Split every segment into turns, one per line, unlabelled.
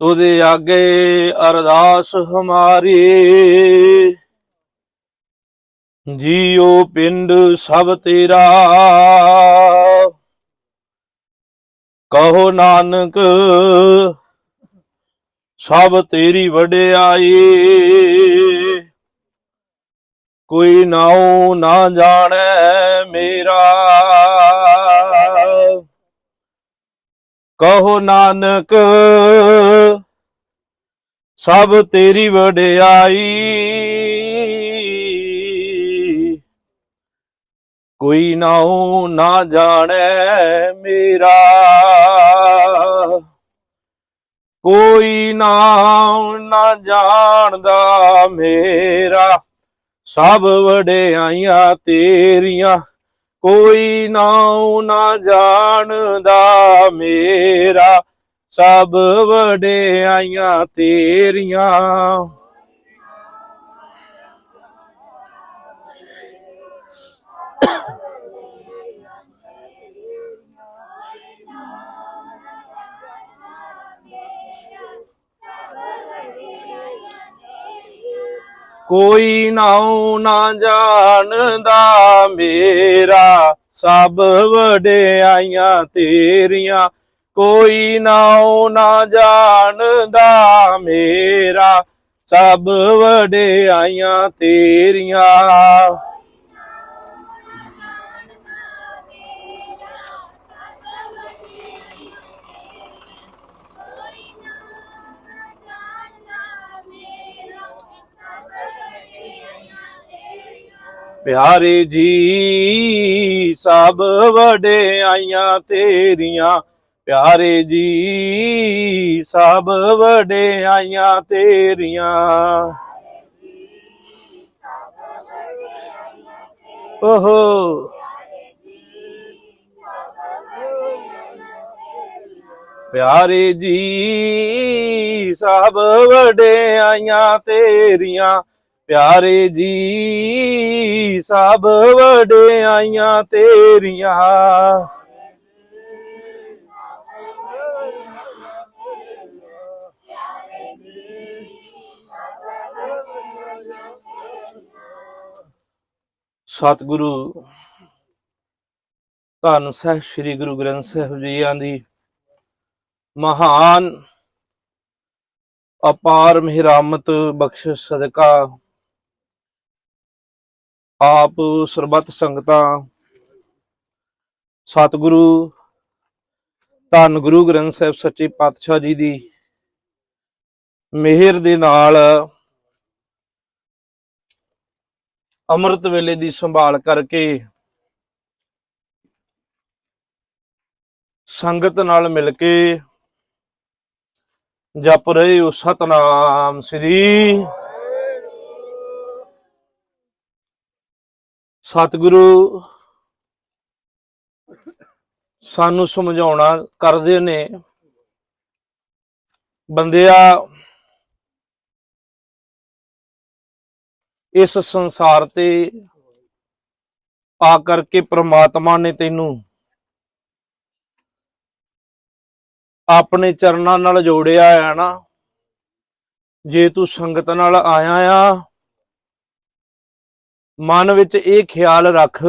ਤੁਦੇ ਆਗੇ ਅਰਦਾਸ ਹਮਾਰੀ। ਜੀਉ ਪਿੰਡ ਸਭ ਤੇਰਾ। ਕਹੋ ਨਾਨਕ, ਸਭ ਤੇਰੀ ਵਡਿਆਈ। ਕੋਈ ਨਾਉ ਨਾ ਜਾਣੈ ਮੇਰਾ। ਕਹੋ ਨਾਨਕ, ਸਭ ਤੇਰੀ ਵਡਿਆਈ। ਕੋਈ ਨਾਉ ਨਾ ਜਾਣੈ ਮੇਰਾ। ਕੋਈ ਨਾਉ ਨਾ ਜਾਣਦਾ ਮੇਰਾ। ਸਭ ਵਡਿਆਈਆਂ ਤੇਰੀਆਂ ਕੋਈ ਨਾਉ ਨਾ ਜਾਣਦਾ ਮੇਰਾ ਸਭ ਵਡਿਆਈਆਂ ਤੇਰੀਆਂ। ਕੋਈ ਨਾਉ ਨਾ ਜਾਣਦਾ ਮੇਰਾ, ਸਭ ਵਡਿਆਈਆਂ ਤੇਰੀਆਂ। ਕੋਈ ਨਾਉ ਨਾ ਜਾਣਦਾ ਮੇਰਾ, ਸਭ ਵਡਿਆਈਆਂ ਤੇਰੀਆਂ। ਪਿਆਰੇ ਜੀ, ਸਭ ਵਡਿਆਈਆਂ ਤੇਰੀਆਂ। ਪਿਆਰੇ ਜੀ, ਸਭ ਵਡਿਆਈਆਂ ਤੇਰੀਆਂ। ਓਹੋ। ਪਿਆਰੇ ਜੀ, ਸਭ ਵਡਿਆਈਆਂ ਤੇਰੀਆਂ। ਪਿਆਰੇ ਜੀ, ਸਭ ਵਡਿਆਈਆਂ ਤੇਰੀਆਂ। ਸਤਿਗੁਰੂ, ਧੰਨ ਸਾਹਿਬ ਸ੍ਰੀ ਗੁਰੂ ਗ੍ਰੰਥ ਸਾਹਿਬ ਜੀਆਂ ਦੀ ਮਹਾਨ, ਅਪਾਰ ਮਿਹਰਾਮਤ ਬਖਸ਼ਿਸ਼ ਸਦਕਾ ਆਪ ਸਰਬੱਤ ਸੰਗਤਾਂ, ਸਤਿਗੁਰੂ, ਧੰਨ ਗੁਰੂ ਗ੍ਰੰਥ ਸਾਹਿਬ ਸੱਚੇ ਪਾਤਸ਼ਾਹ ਜੀ ਦੀ ਮਿਹਰ ਦੇ ਨਾਲ ਅੰਮ੍ਰਿਤ ਵੇਲੇ ਦੀ ਸੰਭਾਲ ਕਰਕੇ ਸੰਗਤ ਨਾਲ ਮਿਲ ਕੇ ਜਪ ਰਹੇ ਹੋ ਸਤਨਾਮ ਸ੍ਰੀ ਸਤਿਗੁਰੂ ਸਾਨੂੰ ਸਮਝਾਉਣਾ ਕਰਦੇ ਨੇ। ਬੰਦਿਆ, ਇਸ ਸੰਸਾਰ ਤੇ ਆ ਕਰਕੇ ਪ੍ਰਮਾਤਮਾ ਨੇ ਤੈਨੂੰ ਆਪਣੇ ਚਰਨਾਂ ਨਾਲ ਜੋੜਿਆ ਹੈ ਨਾ। ਜੇ ਤੂੰ ਸੰਗਤ ਨਾਲ ਆਇਆ ਆ ਮਨ ਵਿੱਚ ਇਹ ਖਿਆਲ ਰੱਖ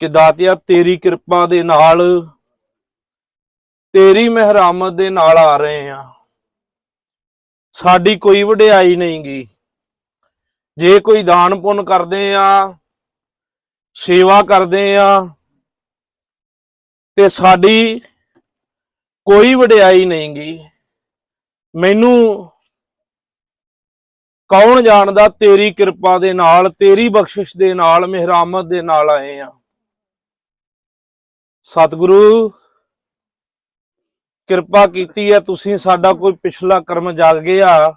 ਕਿ ਦਾਤਿਆ, ਤੇਰੀ ਕਿਰਪਾ ਦੇ ਨਾਲ, ਤੇਰੀ ਮਿਹਰਾਮਤ ਦੇ ਨਾਲ ਆ ਰਹੇ ਆ ਸਾਡੀ ਕੋਈ ਵਡਿਆਈ ਨਹੀਂਗੀ ਜੇ ਕੋਈ ਦਾਨ ਪੁੰਨ ਕਰਦੇ ਆ ਸੇਵਾ ਕਰਦੇ ਆ ਤੇ ਸਾਡੀ ਕੋਈ ਵਡਿਆਈ ਨਹੀਂਗੀ ਮੈਨੂੰ ਕੌਣ ਜਾਣਦਾ ਤੇਰੀ ਕਿਰਪਾ ਦੇ ਨਾਲ, ਤੇਰੀ ਬਖਸ਼ਿਸ਼ ਦੇ ਨਾਲ, ਮਿਹਰਾਮਤ ਦੇ ਨਾਲ ਆਏ ਆ ਸਤਿਗੁਰੂ, ਕਿਰਪਾ ਕੀਤੀ ਹੈ, ਤੁਸੀਂ ਸਾਡਾ ਕੋਈ ਪਿਛਲਾ ਕਰਮ ਜਾਗ ਗਿਆ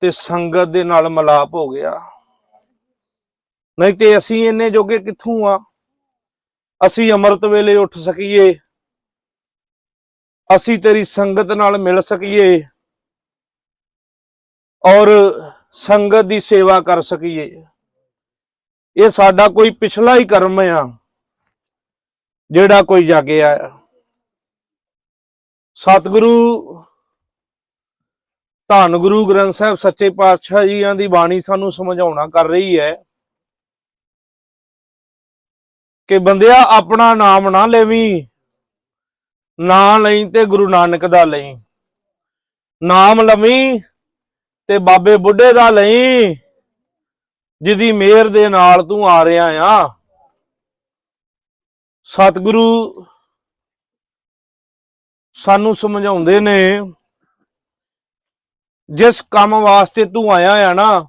ਤੇ ਸੰਗਤ ਦੇ ਨਾਲ ਮਲਾਪ ਹੋ ਗਿਆ। ਨਹੀਂ ਤੇ ਅਸੀਂ ਇੰਨੇ ਜੋਗੇ ਕਿੱਥੋਂ ਆ? ਅਸੀਂ ਅੰਮ੍ਰਿਤ ਵੇਲੇ ਉੱਠ ਸਕੀਏ। ਅਸੀਂ ਤੇਰੀ ਸੰਗਤ ਨਾਲ ਮਿਲ ਸਕੀਏ। ਔਰ ਸੰਗਤ ਦੀ ਸੇਵਾ ਕਰ ਸਕੀਏ। ਇਹ ਸਾਡਾ ਕੋਈ ਪਿਛਲਾ ਹੀ ਕਰਮ ਆ, ਜਿਹੜਾ ਕੋਈ ਜਾਗਿਆ ਆ। ਸਤਿਗੁਰੂ, ਧੰਨ ਗੁਰੂ ਗ੍ਰੰਥ ਸਾਹਿਬ, ਸੱਚੇ ਪਾਤਸ਼ਾਹ ਜੀਆਂ ਦੀ ਬਾਣੀ ਸਾਨੂੰ ਸਮਝਾਉਣਾ ਕਰ ਰਹੀ ਹੈ ਕਿ ਬੰਦਿਆ, ਆਪਣਾ ਨਾਮ ਨਾ ਲੈਵੀਂ, ਨਾ ਲਈ ਤੇ ਗੁਰੂ ਨਾਨਕ ਦਾ ਲਈ। ਨਾਮ ਲਵੀਂ ਤੇ ਬਾਬੇ ਬੁੱਢੇ ਦਾ ਲਈ ਜਿਹਦੀ ਮਿਹਰ ਦੇ ਨਾਲ ਤੂੰ ਆ ਰਿਹਾ ਆ। ਸਤਿਗੁਰੂ ਸਾਨੂੰ ਸਮਝਾਉਂਦੇ ਨੇ, ਜਿਸ ਕੰਮ ਵਾਸਤੇ ਤੂੰ ਆਇਆ ਆ ਨਾ,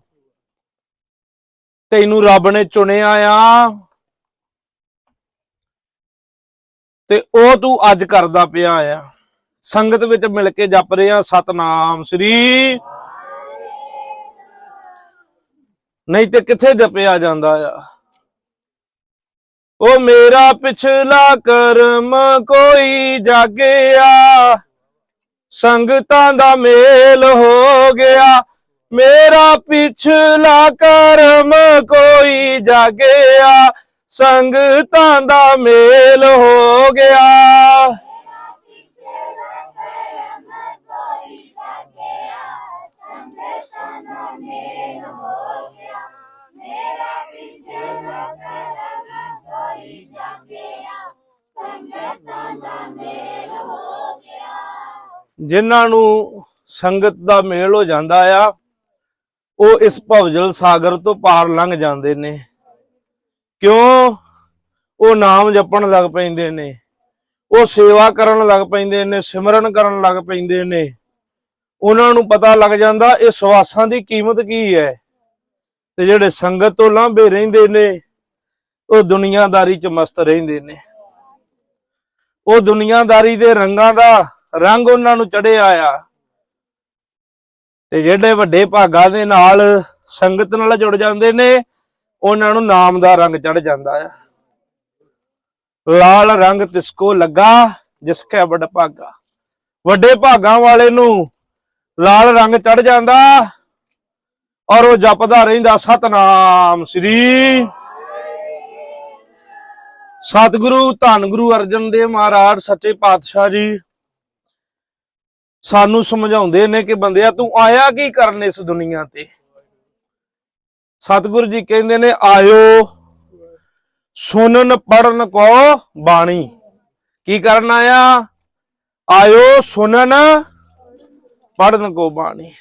ਤੈਨੂੰ ਰੱਬ ਨੇ ਚੁਣਿਆ ਆ। ਤੇ ਉਹ ਤੂੰ ਅੱਜ ਕਰਦਾ ਪਿਆ ਆ। ਸੰਗਤ ਵਿੱਚ ਮਿਲ ਕੇ ਜਪ ਰਿਹਾ ਸਤਨਾਮ ਸ੍ਰੀ ਨਹੀਂ ਤੇ ਕਿੱਥੇ ਜਪਿਆ ਜਾਂਦਾ ਆ? ਉਹ ਮੇਰਾ ਪਿਛਲਾ ਕਰਮ ਕੋਈ ਜਾਗਿਆ। ਸੰਗਤਾਂ ਦਾ ਮੇਲ ਹੋ ਗਿਆ। ਮੇਰਾ ਪਿਛਲਾ ਕਰਮ ਕੋਈ ਜਾਗਿਆ। ਸੰਗਤਾਂ ਦਾ ਮੇਲ ਹੋ ਗਿਆ। ਜਿਨ੍ਹਾਂ ਨੂੰ ਸੰਗਤ ਦਾ ਮੇਲ ਹੋ ਜਾਂਦਾ ਆ, ਉਹ ਇਸ ਭਵਜਲ ਸਾਗਰ ਤੋਂ ਪਾਰ ਲੰਘ ਜਾਂਦੇ ਨੇ। ਕਿਉਂ? ਉਹ ਨਾਮ ਜਪਣ ਲੱਗ ਪੈਂਦੇ ਨੇ, ਉਹ ਸੇਵਾ ਕਰਨ ਲੱਗ ਪੈਂਦੇ ਨੇ, ਸਿਮਰਨ ਕਰਨ ਲੱਗ ਪੈਂਦੇ ਨੇ। ਉਹਨਾਂ ਨੂੰ ਪਤਾ ਲੱਗ ਜਾਂਦਾ ਇਹ ਸਵਾਸਾਂ ਦੀ ਕੀਮਤ ਕੀ ਹੈ। ਤੇ ਜਿਹੜੇ ਸੰਗਤ ਤੋਂ ਲਾਂਭੇ ਰਹਿੰਦੇ ਨੇ, ਉਹ ਦੁਨੀਆਦਾਰੀ ਚ ਮਸਤ ਰਹਿੰਦੇ ਨੇ। ਉਹ ਦੁਨੀਆਦਾਰੀ ਦੇ ਰੰਗਾਂ ਦਾ ਰੰਗ ਉਹਨਾਂ ਨੂੰ ਚੜਿਆ ਆ। ਤੇ ਜਿਹੜੇ ਵੱਡੇ ਭਾਗਾਂ ਦੇ ਨਾਲ ਸੰਗਤ ਨਾਲ ਜੁੜ ਜਾਂਦੇ ਨੇ, ਉਹਨਾਂ ਨੂੰ ਨਾਮ ਦਾ ਰੰਗ ਚੜ ਜਾਂਦਾ ਆ। ਲਾਲ ਰੰਗ ਤਿਸਕੋ ਲੱਗਾ, ਜਿਸ ਕੈ ਵੱਡ ਭਾਗਾ। ਵੱਡੇ ਭਾਗਾਂ ਵਾਲੇ ਨੂੰ ਲਾਲ ਰੰਗ ਚੜ ਜਾਂਦਾ ਔਰ ਉਹ ਜਪਦਾ ਰਹਿੰਦਾ, ਸਤਨਾਮ ਸ੍ਰੀ ਸਤਿਗੁਰੂ, ਧੰਨ ਗੁਰੂ ਅਰਜਨ ਦੇਵ ਮਹਾਰਾਜ, ਸੱਚੇ ਪਾਤਸ਼ਾਹ ਜੀ। ਸਾਨੂੰ ਸਮਝਾਉਂਦੇ ਨੇ ਕਿ ਬੰਦਿਆ, ਤੂੰ ਆਇਆ ਕੀ ਕਰਨ ਇਸ ਦੁਨੀਆ ਤੇ? ਸਤਿਗੁਰੂ ਜੀ ਕਹਿੰਦੇ ਨੇ, ਆਇਓ ਸੁਨਨ ਪੜਨ ਕੋ ਬਾਣੀ। ਕੀ ਕਰਨ ਆਇਆ? ਆਇਓ ਸੁਨਨ ਪੜਨ ਕੋ ਬਾਣੀ।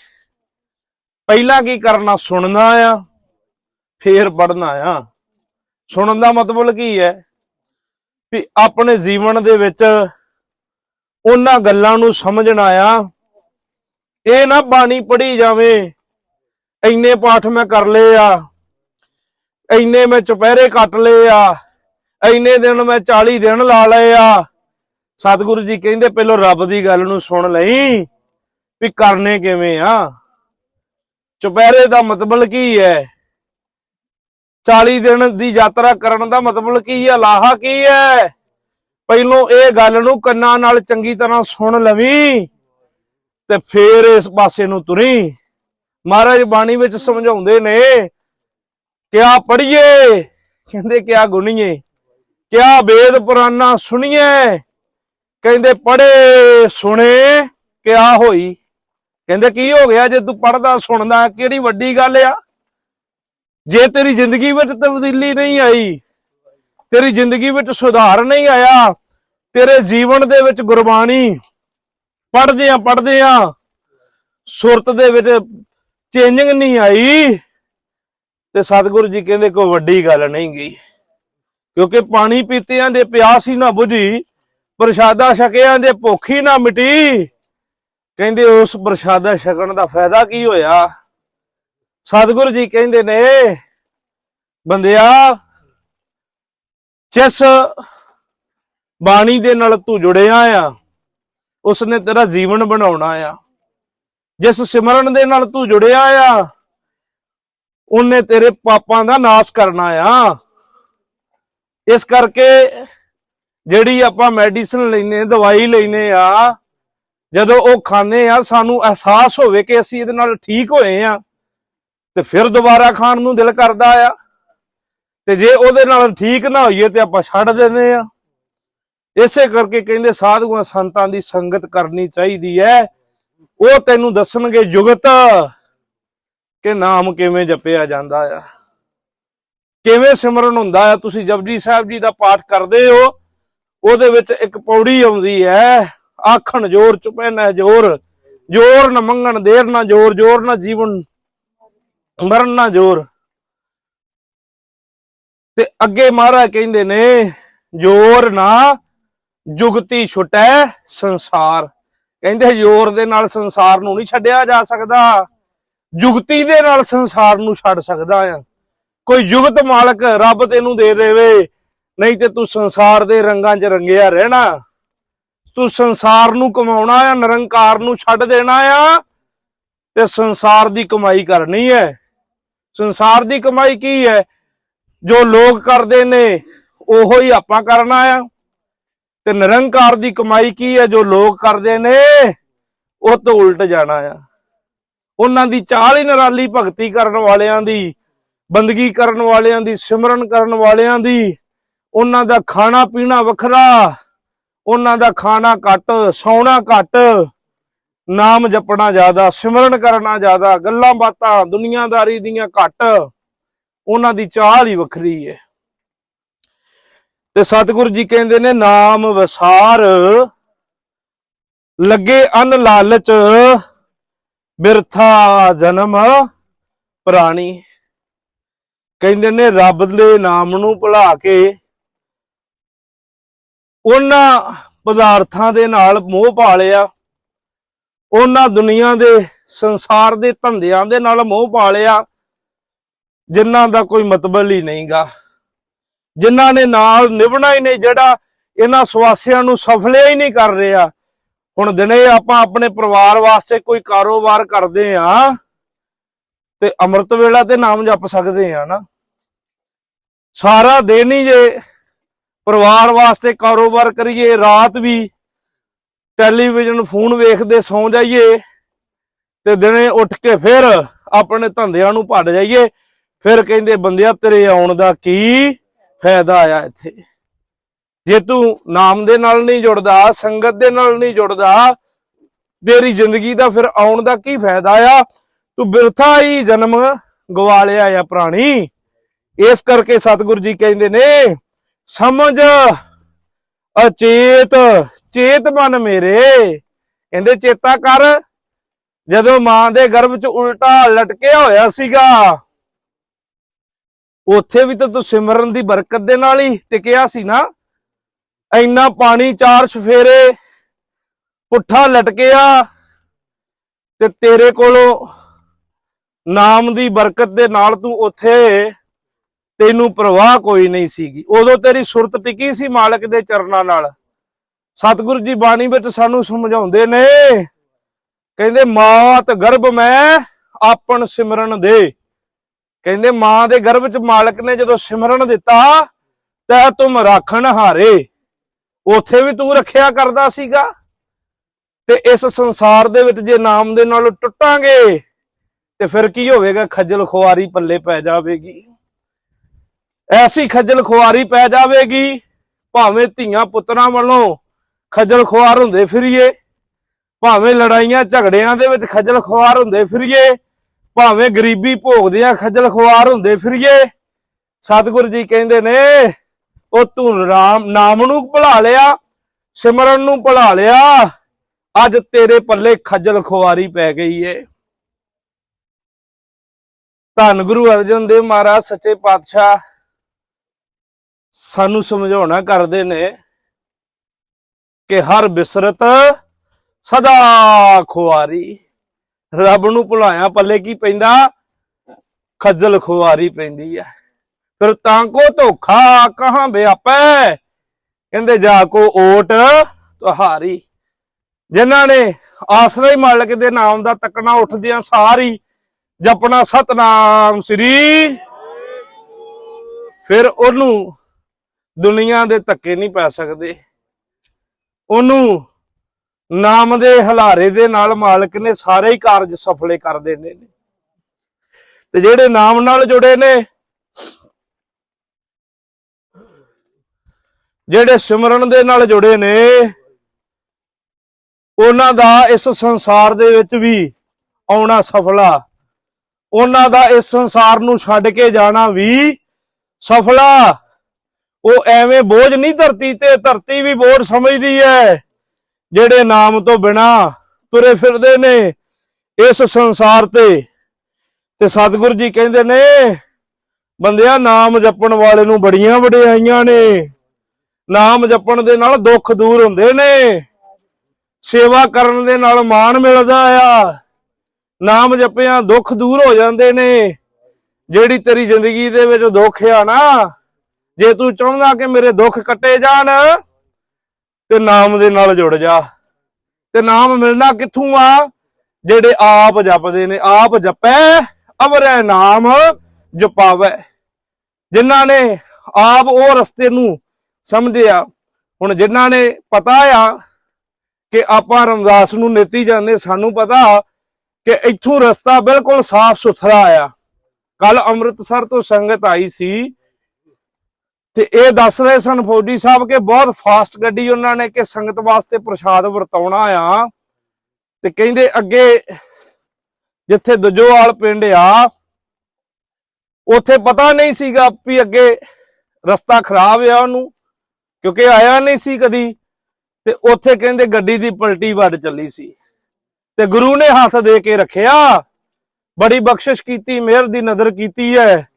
ਪਹਿਲਾਂ ਕੀ ਕਰਨਾ, ਸੁਣਨਾ ਆ, ਫੇਰ ਪੜਨਾ ਆ। ਸੁਣਨ ਦਾ ਮਤਲਬ ਕੀ ਹੈ? ਵੀ ਆਪਣੇ ਜੀਵਨ ਦੇ ਵਿੱਚ ਉਹਨਾਂ ਗੱਲਾਂ ਨੂੰ ਸਮਝਣਾ ਆ ਇਹ ਨਾ ਬਾਣੀ ਪੜ੍ਹੀ ਜਾਵੇਂ, ਇੰਨੇ ਪਾਠ ਮੈਂ ਕਰ ਲਏ ਆ, ਇੰਨੇ ਮੈਂ ਚੁਪਹਿਰੇ ਕੱਟ ਲਏ ਆ, ਇੰਨੇ ਦਿਨ ਮੈਂ 40 ਦਿਨ ਲਾ ਲਏ ਆ। ਸਤਿਗੁਰੂ ਜੀ ਕਹਿੰਦੇ ਪਹਿਲਾਂ ਰੱਬ ਦੀ ਗੱਲ ਨੂੰ ਸੁਣ ਲਈ, ਵੀ ਕਰਨੇ ਕਿਵੇਂ ਆ? ਚੁਪਹਿਰੇ ਦਾ ਮਤਲਬ ਕੀ ਹੈ? 40 ਦਿਨ ਦੀ ਯਾਤਰਾ ਕਰਨ ਦਾ ਮਤਲਬ ਕੀ ਹੈ ਲਾਹਾ ਕੀ ਹੈ ਪਹਿਲੋਂ ਇਹ ਗੱਲ ਨੂੰ ਕੰਨਾਂ ਨਾਲ ਚੰਗੀ ਤਰ੍ਹਾਂ ਸੁਣ ਲਵੀਂ ਤੇ ਫੇਰ ਇਸ ਪਾਸੇ ਨੂੰ ਤੁਰੀ। ਮਹਾਰਾਜ ਬਾਣੀ ਵਿੱਚ ਸਮਝਾਉਂਦੇ ਨੇ, ਕਿਆ ਪੜੀਏ ਕਹਿੰਦੇ ਕਿਆ ਗੁਣੀਏ? ਕਿਆ ਵੇਦ ਪੁਰਾਣਾ ਸੁਣੀਏ ਕਹਿੰਦੇ ਪੜੇ ਸੁਣੇ, ਕਿਆ ਹੋਈ? ਕਹਿੰਦੇ ਕੀ ਹੋ ਗਿਆ ਜੇ ਤੂੰ ਪੜਦਾ ਸੁਣਦਾ? ਕਿਹੜੀ ਵੱਡੀ ਗੱਲ ਆ? ਜੇ ਤੇਰੀ ਜ਼ਿੰਦਗੀ ਵਿੱਚ ਤਬਦੀਲੀ ਨਹੀਂ ਆਈ, ਤੇਰੀ ਜ਼ਿੰਦਗੀ ਵਿੱਚ ਸੁਧਾਰ ਨਹੀਂ ਆਇਆ, ਤੇਰੇ ਜੀਵਨ ਦੇ ਵਿੱਚ ਗੁਰਬਾਣੀ ਪੜਦੇ ਆ ਪੜਦੇ ਆ ਸੁਰਤ ਦੇ ਵਿੱਚ ਚੇਂਜਿੰਗ ਨਹੀਂ ਆਈ, ਤੇ ਸਤਿਗੁਰੂ ਜੀ ਕਹਿੰਦੇ ਕੋਈ ਵੱਡੀ ਗੱਲ ਨਹੀਂ ਗਈ। ਕਿਉਂਕਿ ਪਾਣੀ ਪੀਤਿਆਂ ਦੇ ਪਿਆਸ ਹੀ ਨਾ ਬੁਝੀ, ਪ੍ਰਸ਼ਾਦਾ ਛਕਿਆਂ ਦੇ ਭੁੱਖ ਹੀ ਨਾ ਮਿਟੀ। ਕਹਿੰਦੇ ਉਸ ਪ੍ਰਸ਼ਾਦਾ ਛਕਣ ਦਾ ਫਾਇਦਾ ਕੀ ਹੋਇਆ? ਸਤਿਗੁਰੂ ਜੀ ਕਹਿੰਦੇ ਨੇ, ਬੰਦਿਆ, ਜਿਸ ਬਾਣੀ ਦੇ ਨਾਲ ਤੂੰ ਜੁੜਿਆ ਆ, ਉਸਨੇ ਤੇਰਾ ਜੀਵਨ ਬਣਾਉਣਾ ਆ। ਜਿਸ ਸਿਮਰਨ ਦੇ ਨਾਲ ਤੂੰ ਜੁੜਿਆ ਆ, ਉਹਨੇ ਤੇਰੇ ਪਾਪਾਂ ਦਾ ਨਾਸ਼ ਕਰਨਾ ਆ। ਇਸ ਕਰਕੇ ਜਿਹੜੀ ਆਪਾਂ ਮੈਡੀਸਨ ਲੈਨੇ ਦਵਾਈ ਲੈਨੇ ਆ, ਜਦੋਂ ਉਹ ਖਾਂਦੇ ਆ, ਸਾਨੂੰ ਅਹਿਸਾਸ ਹੋਵੇ ਕਿ ਅਸੀਂ ਇਹਦੇ ਨਾਲ ਠੀਕ ਹੋਏ ਆ। ਤੇ ਫਿਰ ਦੁਬਾਰਾ ਖਾਣ ਨੂੰ ਦਿਲ ਕਰਦਾ ਆ। ਤੇ ਜੇ ਉਹਦੇ ਨਾਲ ਠੀਕ ਨਾ ਹੋਈਏ ਤੇ ਆਪਾਂ ਛੱਡ ਦਿੰਦੇ ਆ। ਇਸੇ ਕਰਕੇ ਕਹਿੰਦੇ ਸਾਧੂਆਂ ਸੰਤਾਂ ਦੀ ਸੰਗਤ ਕਰਨੀ ਚਾਹੀਦੀ ਹੈ ਉਹ ਤੈਨੂੰ ਦੱਸਣਗੇ ਜੁਗਤ ਕਿ ਨਾਮ ਕਿਵੇਂ ਜਪਿਆ ਜਾਂਦਾ ਆ। ਕਿਵੇਂ ਸਿਮਰਨ ਹੁੰਦਾ ਆ। ਤੁਸੀਂ ਜਪਜੀ ਸਾਹਿਬ ਜੀ ਦਾ ਪਾਠ ਕਰਦੇ ਹੋ, ਉਹਦੇ ਵਿੱਚ ਇੱਕ ਪੌੜੀ ਆਉਂਦੀ ਹੈ ਆਖਣ ਜੋਰ ਚੁਪੈ ਨਾ ਜੋਰ। ਜੋਰ ਨਾ ਮੰਗਣ, ਦੇਰ ਨਾ ਜੋਰ ਜੋਰ ਨਾ ਜੀਵਨ। ਮਰਨ ਨਾ ਜੋਰ। ਤੇ ਅੱਗੇ ਮਹਾਰਾਜ ਕਹਿੰਦੇ ਨੇ, ਜੋਰ ਨਾ, ਜੁਗਤੀ ਛੁਟੈ ਸੰਸਾਰ। ਕਹਿੰਦੇ ਜੋਰ ਦੇ ਨਾਲ ਸੰਸਾਰ ਨੂੰ ਨਹੀਂ ਛੱਡਿਆ ਜਾ ਸਕਦਾ। ਜੁਗਤੀ ਦੇ ਨਾਲ ਸੰਸਾਰ ਨੂੰ ਛੱਡ ਸਕਦਾ ਆ। ਕੋਈ ਜੁਗਤ ਮਾਲਕ ਰੱਬ ਤੈਨੂੰ ਦੇ ਦੇਵੇ, ਨਹੀਂ ਤੇ ਤੂੰ ਸੰਸਾਰ ਦੇ ਰੰਗਾਂ 'ਚ ਰੰਗਿਆ ਰਹਿਣਾ। ਤੂੰ ਸੰਸਾਰ ਨੂੰ ਕਮਾਉਣਾ ਆ, ਨਿਰੰਕਾਰ ਨੂੰ ਛੱਡ ਦੇਣਾ ਆ, ਤੇ ਸੰਸਾਰ ਦੀ ਕਮਾਈ ਕਰਨੀ ਹੈ। ਸੰਸਾਰ ਦੀ ਕਮਾਈ ਕੀ ਹੈ? ਜੋ ਲੋਕ ਕਰਦੇ ਨੇ, ਉਹੋ ਹੀ ਆਪਾਂ ਕਰਨਾ ਆ ਤੇ ਨਿਰੰਕਾਰ ਦੀ ਕਮਾਈ ਕੀ ਹੈ? ਜੋ ਲੋਕ ਕਰਦੇ ਨੇ, ਉਹ ਤੋਂ ਉਲਟ ਜਾਣਾ ਆ। ਉਹਨਾਂ ਦੀ ਚਾਲ ਹੀ ਨਰਾਲੀ ਭਗਤੀ ਕਰਨ ਵਾਲਿਆਂ ਦੀ, ਬੰਦਗੀ ਕਰਨ ਵਾਲਿਆਂ ਦੀ, ਸਿਮਰਨ ਕਰਨ ਵਾਲਿਆਂ ਦੀ। ਉਹਨਾਂ ਦਾ ਖਾਣਾ ਪੀਣਾ ਵੱਖਰਾ, ਉਹਨਾਂ ਦਾ ਖਾਣਾ ਘੱਟ, ਸੌਣਾ ਘੱਟ। ਨਾਮ ਜਪਣਾ ਜ਼ਿਆਦਾ, ਸਿਮਰਨ ਕਰਨਾ ਜ਼ਿਆਦਾ, ਗੱਲਾਂ ਬਾਤਾਂ ਦੁਨੀਆਦਾਰੀ ਦੀਆਂ ਘੱਟ, ਉਹਨਾਂ ਦੀ ਚਾਲ ਹੀ ਵੱਖਰੀ ਹੈ ਤੇ ਸਤਿਗੁਰੂ ਜੀ ਕਹਿੰਦੇ ਨੇ, ਨਾਮ ਵਸਾਰ, ਲੱਗੇ ਅਨ ਲਾਲਚ, ਬਿਰਥਾ ਜਨਮ ਪ੍ਰਾਣੀ। ਕਹਿੰਦੇ ਨੇ, ਰੱਬ ਦੇ ਨਾਮ ਨੂੰ ਭੁਲਾ ਕੇ ਉਹਨਾਂ ਪਦਾਰਥਾਂ ਦੇ ਨਾਲ ਮੋਹ ਪਾ ਲਿਆ। ਉਹਨਾਂ ਦੁਨੀਆ ਦੇ ਸੰਸਾਰ ਦੇ ਧੰਦਿਆਂ ਦੇ ਨਾਲ ਮੋਹ ਪਾ ਲਿਆ, ਜਿਨ੍ਹਾਂ ਦਾ ਕੋਈ ਮਤਲਬ ਹੀ ਨਹੀਂਗਾ। ਜਿਨ੍ਹਾਂ ਨੇ ਨਾਲ ਨਿਭਣਾ ਹੀ ਨਹੀਂ, ਜਿਹੜਾ ਇਹਨਾਂ ਸਵਾਸਿਆਂ ਨੂੰ ਸਫਲਿਆ ਹੀ ਨਹੀਂ ਕਰ ਰਿਹਾ। ਹੁਣ ਦਿਨੇ ਆਪਾਂ ਆਪਣੇ ਪਰਿਵਾਰ ਵਾਸਤੇ ਕੋਈ ਕਾਰੋਬਾਰ ਕਰਦੇ ਆ ਤੇ ਅੰਮ੍ਰਿਤ ਵੇਲਾ ਤੇ ਨਾਮ ਜਪ ਸਕਦੇ ਆ ਨਾ। ਸਾਰਾ ਦਿਨ ਹੀ ਜੇ ਪਰਿਵਾਰ ਵਾਸਤੇ ਕਾਰੋਬਾਰ ਕਰੀਏ, ਰਾਤ ਵੀ ਟੈਲੀਵਿਜ਼ਨ ਫੋਨ ਵੇਖਦੇ ਸੌਂ ਜਾਈਏ ਤੇ ਦਿਨੇ ਉੱਠ ਕੇ ਫਿਰ ਆਪਣੇ ਧੰਦਿਆਂ ਨੂੰ ਭੱਜ ਜਾਈਏ। ਫਿਰ ਕਹਿੰਦੇ, ਬੰਦਿਆ, ਤੇਰੇ ਆਉਣ ਦਾ ਕੀ ਫਾਇਦਾ ਆ ਇੱਥੇ? ਜੇ ਤੂੰ ਨਾਮ ਦੇ ਨਾਲ ਨਹੀਂ ਜੁੜਦਾ, ਸੰਗਤ ਦੇ ਨਾਲ ਨਹੀਂ ਜੁੜਦਾ, ਤੇਰੀ ਜ਼ਿੰਦਗੀ ਦਾ ਫਿਰ ਆਉਣ ਦਾ ਕੀ ਫਾਇਦਾ ਆ? ਤੂੰ ਬਿਰਥਾ ਹੀ ਜਨਮ ਗਵਾ ਲਿਆ ਆ ਪ੍ਰਾਣੀ। ਇਸ ਕਰਕੇ ਸਤਿਗੁਰੂ ਜੀ ਕਹਿੰਦੇ ਨੇ, ਸਮਝ, ਅਚੇਤ ਚੇਤ ਮਨ ਮੇਰੇ। ਕਹਿੰਦੇ, ਚੇਤਾ ਕਰ, ਜਦੋਂ ਮਾਂ ਦੇ ਗਰਭ ਚ ਉਲਟਾ ਲਟਕਿਆ ਹੋਇਆ ਸੀਗਾ, ਉੱਥੇ ਵੀ ਤਾਂ ਤੂੰ ਸਿਮਰਨ ਦੀ ਬਰਕਤ ਦੇ ਨਾਲ ਹੀ ਟਿਕਿਆ ਸੀ ਨਾ। ਇੰਨਾ ਪਾਣੀ ਚਾਰ ਸਫੇਰੇ, ਪੁੱਠਾ ਲਟਕਿਆ ਤੇ ਤੇਰੇ ਕੋਲੋਂ ਨਾਮ ਦੀ ਬਰਕਤ ਦੇ ਨਾਲ ਤੂੰ ਉੱਥੇ ਤੈਨੂੰ ਪ੍ਰਵਾਹ ਕੋਈ ਨਹੀਂ ਸੀਗੀ। ਉਦੋਂ ਤੇਰੀ ਸੁਰਤ ਟਿਕੀ ਸੀ ਮਾਲਕ ਦੇ ਚਰਨਾਂ ਨਾਲ। ਸਤਿਗੁਰੂ ਜੀ ਬਾਣੀ ਵਿੱਚ ਸਾਨੂੰ ਸਮਝਾਉਂਦੇ ਨੇ, ਕਹਿੰਦੇ ਮਾਤ ਗਰਭ ਮੈਂ ਆਪਣ ਸਿਮਰਨ ਦੇ। ਕਹਿੰਦੇ ਮਾਂ ਦੇ ਗਰਭ ਚ ਮਾਲਕ ਨੇ ਜਦੋਂ ਸਿਮਰਨ ਦਿੱਤਾ, ਤੈ ਤੁਮ ਰਾਖਣ ਹਾਰੇ। ਉਥੇ ਵੀ ਤੂੰ ਰੱਖਿਆ ਕਰਦਾ ਸੀਗਾ। ਤੇ ਇਸ ਸੰਸਾਰ ਦੇ ਵਿੱਚ ਜੇ ਨਾਮ ਦੇ ਨਾਲ ਟੁੱਟਾਂਗੇ, ਤੇ ਫਿਰ ਕੀ ਹੋਵੇਗਾ? ਖੱਜਲ ਖੁਆਰੀ ਪੱਲੇ ਪੈ ਜਾਵੇਗੀ। ਐਸੀ ਖੱਜਲ ਖੁਆਰੀ ਪੈ ਜਾਵੇਗੀ, ਭਾਵੇਂ ਧੀਆਂ ਪੁੱਤਰਾਂ ਵੱਲੋਂ ਖੱਜਲ ਖੁਆਰ ਹੁੰਦੇ ਫਿਰੀਏ। ਭਾਵੇਂ ਲੜਾਈਆਂ ਝਗੜਿਆਂ ਦੇ ਵਿੱਚ ਖੱਜਲ ਖੁਆਰ ਹੁੰਦੇ ਫਿਰੀਏ, ਭਾਵੇਂ ਗਰੀਬੀ ਭੋਗਦੇ ਆ ਖੱਜਲ ਖੁਆਰ ਹੁੰਦੇ ਫਿਰੀਏ। ਸਤਿਗੁਰੂ ਜੀ ਕਹਿੰਦੇ ਨੇ, ਉਹ ਤੂੰ ਰਾਮ ਨਾਮ ਨੂੰ ਭੁਲਾ ਲਿਆ, ਸਿਮਰਨ ਨੂੰ ਭੁਲਾ ਲਿਆ। ਅੱਜ ਤੇਰੇ ਪੱਲੇ ਖੱਜਲ ਖੁਆਰੀ ਪੈ ਗਈ ਏ। ਧੰਨ ਗੁਰੂ ਅਰਜਨ ਦੇਵ ਮਹਾਰਾਜ, ਸੱਚੇ ਪਾਤਸ਼ਾਹ ਸਾਨੂੰ ਸਮਝਾਉਣਾ ਕਰਦੇ ਨੇ ਕਿ ਹਰ ਬਿਸਰਤ ਸਦਾ ਖੁਆਰੀ। ਰੱਬ ਨੂੰ ਭੁਲਾਇਆ ਪੱਲੇ ਕੀ ਪੈਂਦਾ? ਖੱਜਲ ਖੁਆਰੀ ਪੈਂਦੀ ਹੈ ਫਿਰ ਤਾਂ ਕੋ ਧੋਖਾ ਕਹਾਂ ਵਿਆਪੈ ਕਹਿੰਦੇ, ਜਾ ਕੋ ਓਟ ਤੁਹਾਰੀ। ਜਿਨ੍ਹਾਂ ਨੇ ਆਸਰਾ ਹੀ ਮਾਲਕ ਦੇ ਨਾਮ ਦਾ ਤੱਕਣਾ ਉੱਠਦਿਆਂ ਸਾਰੀ ਜਪਣਾ ਸਤਨਾਮ ਸ੍ਰੀ। ਫਿਰ ਉਹਨੂੰ ਦੁਨੀਆ ਦੇ ਧੱਕੇ ਨਹੀਂ ਪੈ ਸਕਦੇ। ਉਹਨੂੰ ਨਾਮ ਦੇ ਹਲਾਰੇ ਦੇ ਨਾਲ ਮਾਲਕ ਨੇ ਸਾਰੇ ਹੀ ਕਾਰਜ ਸਫਲੇ ਕਰ ਦੇਣੇ ਨੇ। ਤੇ ਜਿਹੜੇ ਨਾਮ ਨਾਲ ਜੁੜੇ ਨੇ, ਜਿਹੜੇ ਸਿਮਰਨ ਦੇ ਨਾਲ ਜੁੜੇ ਨੇ, ਉਹਨਾਂ ਦਾ ਇਸ ਸੰਸਾਰ ਦੇ ਵਿੱਚ ਵੀ ਆਉਣਾ ਸਫਲਾ। ਉਹਨਾਂ ਦਾ ਇਸ ਸੰਸਾਰ ਨੂੰ ਛੱਡ ਕੇ ਜਾਣਾ ਵੀ ਸਫਲਾ। ਉਹ ਐਵੇਂ ਬੋਝ ਨਹੀਂ ਧਰਤੀ ਤੇ, ਧਰਤੀ ਵੀ ਬੋਝ ਸਮਝਦੀ ਹੈ ਜਿਹੜੇ ਨਾਮ ਤੋਂ ਬਿਨਾ ਤੁਰੇ ਫਿਰਦੇ ਨੇ ਇਸ ਸੰਸਾਰ ਤੇ। ਤੇ ਸਤਿਗੁਰੂ ਜੀ ਕਹਿੰਦੇ ਨੇ, ਬੰਦਿਆ, ਨਾਮ ਜਪਣ ਵਾਲੇ ਨੂੰ ਬੜੀਆਂ ਵਡਿਆਈਆਂ ਨੇ। ਨਾਮ ਜਪਣ ਦੇ ਨਾਲ ਦੁੱਖ ਦੂਰ ਹੁੰਦੇ ਨੇ। ਸੇਵਾ ਕਰਨ ਦੇ ਨਾਲ ਮਾਣ ਮਿਲਦਾ ਆ। ਨਾਮ ਜਪਿਆਂ ਦੁੱਖ ਦੂਰ ਹੋ ਜਾਂਦੇ ਨੇ। ਜਿਹੜੀ ਤੇਰੀ ਜ਼ਿੰਦਗੀ ਦੇ ਵਿੱਚ ਦੁੱਖ ਆ ਨਾ ਜੇ ਤੂੰ ਚਾਹੁੰਦਾ ਕਿ ਮੇਰੇ ਦੁੱਖ ਕੱਟੇ ਜਾਣ, ਤੇ ਨਾਮ ਦੇ ਨਾਲ ਜੁੜ ਜਾ। ਤੇ ਨਾਮ ਮਿਲਣਾ ਕਿੱਥੋਂ ਆ? ਜਿਹੜੇ ਆਪ ਜਪਦੇ ਨੇ, ਆਪ ਜਪੈ, ਅਵਰੈ ਨਾਮ ਜਪਾਵੈ। ਜਿਨ੍ਹਾਂ ਨੇ ਆਪ ਉਹ ਰਸਤੇ ਨੂੰ ਸਮਝਿਆ, ਹੁਣ ਜਿਨ੍ਹਾਂ ਨੇ ਪਤਾ ਆ ਕਿ ਆਪਾਂ ਰਮਦਾਸ ਨੂੰ ਨੇਤੀ ਜਾਂਦੇ ਸਾਨੂੰ ਪਤਾ ਕਿ ਇੱਥੋਂ ਰਸਤਾ ਬਿਲਕੁਲ ਸਾਫ਼ ਸੁਥਰਾ ਆ। ਕੱਲ ਅੰਮ੍ਰਿਤਸਰ ਤੋਂ ਸੰਗਤ ਆਈ ਸੀ ਤੇ ਇਹ ਦੱਸ ਰਹੇ ਸਨ ਫੌਜੀ ਸਾਹਿਬ ਕਿ ਬਹੁਤ ਫਾਸਟ ਗੱਡੀ ਉਹਨਾਂ ਨੇ ਕਿ ਸੰਗਤ ਵਾਸਤੇ ਪ੍ਰਸ਼ਾਦ ਵਰਤਾਉਣਾ ਆ। ਤੇ ਕਹਿੰਦੇ ਅੱਗੇ ਜਿੱਥੇ ਦਜੋਵਾਲ ਪਿੰਡ ਆ, ਉੱਥੇ ਪਤਾ ਨਹੀਂ ਸੀਗਾ ਵੀ ਅੱਗੇ ਰਸਤਾ ਖਰਾਬ ਆ ਉਹਨੂੰ, ਕਿਉਂਕਿ ਆਇਆ ਨਹੀਂ ਸੀ ਕਦੀ। ਤੇ ਉੱਥੇ ਕਹਿੰਦੇ ਗੱਡੀ ਦੀ ਪਲਟੀ ਵੱਡ ਚੱਲੀ ਸੀ। ਤੇ ਗੁਰੂ ਨੇ ਹੱਥ ਦੇ ਕੇ ਰੱਖਿਆ। ਬੜੀ ਬਖਸ਼ਿਸ਼ ਕੀਤੀ, ਮਿਹਰ ਦੀ ਨਜ਼ਰ ਕੀਤੀ ਹੈ।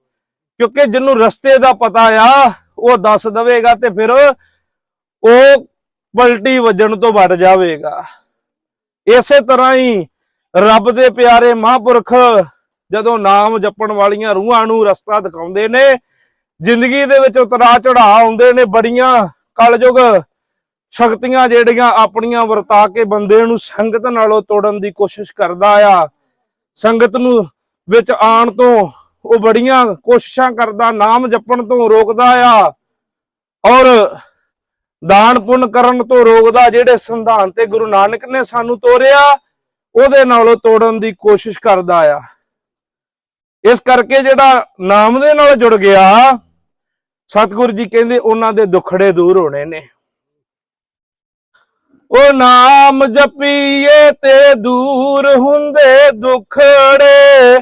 ਕਿਉਂਕਿ ਜਿਹਨੂੰ ਰਸਤੇ ਦਾ ਪਤਾ ਆ ਉਹ ਦੱਸ ਦਵੇਗਾ ਤੇ ਫਿਰ ਉਹ ਪਲਟੀ ਵੱਜਣ ਤੋਂ ਬਚ ਜਾਵੇਗਾ। ਇਸੇ ਤਰ੍ਹਾਂ ਹੀ ਰੱਬ ਦੇ ਪਿਆਰੇ ਮਹਾਂਪੁਰਖ ਜਦੋਂ ਨਾਮ ਜਪਣ ਵਾਲੀਆਂ ਰੂਹਾਂ ਨੂੰ ਰਸਤਾ ਦਿਖਾਉਂਦੇ ਨੇ, ਜ਼ਿੰਦਗੀ ਦੇ ਵਿੱਚ ਉਤਰਾ ਚੜਾਅ ਆਉਂਦੇ ਨੇ, ਬੜੀਆਂ ਕਲਯੁਗ ਸ਼ਕਤੀਆਂ ਜਿਹੜੀਆਂ ਆਪਣੀਆਂ ਵਰਤਾ ਕੇ ਬੰਦੇ ਨੂੰ ਸੰਗਤ ਨਾਲੋਂ ਤੋੜਨ ਦੀ ਕੋਸ਼ਿਸ਼ ਕਰਦਾ ਆ। ਸੰਗਤ ਨੂੰ ਵਿੱਚ ਆਉਣ ਤੋਂ ਉਹ ਬੜੀਆਂ ਕੋਸ਼ਿਸ਼ਾਂ ਕਰਦਾ, ਨਾਮ ਜਪਣ ਤੋਂ ਰੋਕਦਾ ਆ। ਔਰ ਦਾਨ ਪੁੰਨ ਕਰਨ ਤੋਂ ਰੋਕਦਾ, ਜਿਹੜੇ ਸੰਧਾਨ ਤੇ ਗੁਰੂ ਨਾਨਕ ਨੇ ਸਾਨੂੰ ਤੋਰਿਆ, ਉਹਦੇ ਨਾਲੋਂ ਤੋੜਨ ਦੀ ਕੋਸ਼ਿਸ਼ ਕਰਦਾ ਆ। ਇਸ ਕਰਕੇ ਜਿਹੜਾ ਨਾਮ ਦੇ ਨਾਲ ਜੁੜ ਗਿਆ, ਸਤਿਗੁਰੂ ਜੀ ਕਹਿੰਦੇ ਉਹਨਾਂ ਦੇ ਦੁੱਖੜੇ ਦੂਰ ਹੋਣੇ ਨੇ। ਉਹ ਨਾਮ ਜਪੀਏ ਤੇ ਦੂਰ ਹੁੰਦੇ ਦੁੱਖੜੇ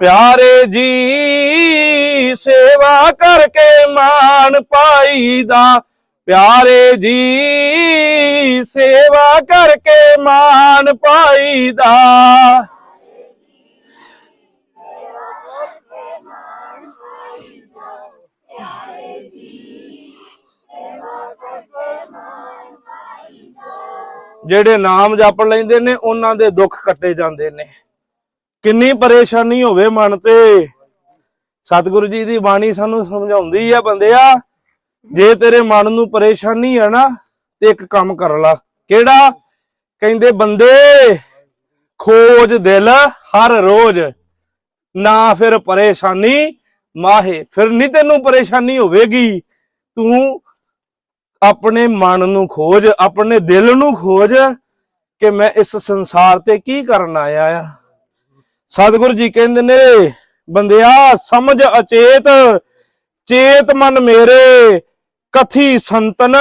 ਪਿਆਰੇ ਜੀ ਸੇਵਾ ਕਰਕੇ ਮਾਣ ਪਾਈਦਾ। ਪਿਆਰੇ ਜੀ ਸੇਵਾ ਕਰਕੇ ਮਾਣ ਪਾਈਦਾ। ਜਿਹੜੇ ਨਾਮ ਜਪ ਲੈਂਦੇ ਨੇ, ਉਹਨਾਂ ਦੇ ਦੁੱਖ ਕੱਟੇ ਜਾਂਦੇ ਨੇ। ਕਿੰਨੀ ਪਰੇਸ਼ਾਨੀ ਹੋਵੇ ਮਨ ਤੇ। ਸਤਿਗੁਰੂ ਜੀ ਦੀ ਬਾਣੀ ਸਾਨੂੰ ਸਮਝਾਉਂਦੀ ਆ, ਬੰਦਿਆ, ਜੇ ਤੇਰੇ ਮਨ ਨੂੰ ਪਰੇਸ਼ਾਨੀ ਆ ਨਾ, ਤੇ ਇੱਕ ਕੰਮ ਕਰ ਲਾ। ਕਿਹੜਾ? ਕਹਿੰਦੇ, ਬੰਦੇ, ਖੋਜ ਦਿਲ ਹਰ ਰੋਜ਼। ਨਾ ਫਿਰ ਪਰੇਸ਼ਾਨੀ, ਮਾਹੇ। ਫਿਰ ਨਹੀਂ ਤੈਨੂੰ ਪਰੇਸ਼ਾਨੀ ਹੋਵੇਗੀ। ਤੂੰ ਆਪਣੇ ਮਨ ਨੂੰ ਖੋਜ, ਆਪਣੇ ਦਿਲ ਨੂੰ ਖੋਜ ਕਿ ਮੈਂ ਇਸ ਸੰਸਾਰ ਤੇ ਕੀ ਕਰਨ ਆਇਆ ਆ। ਸਤਿਗੁਰੂ ਜੀ ਕਹਿੰਦੇ ਨੇ, ਬੰਦਿਆ, ਸਮਝ ਅਚੇਤ, ਚੇਤ ਮਨ ਮੇਰੇ, ਕਥੀ ਸੰਤਨ,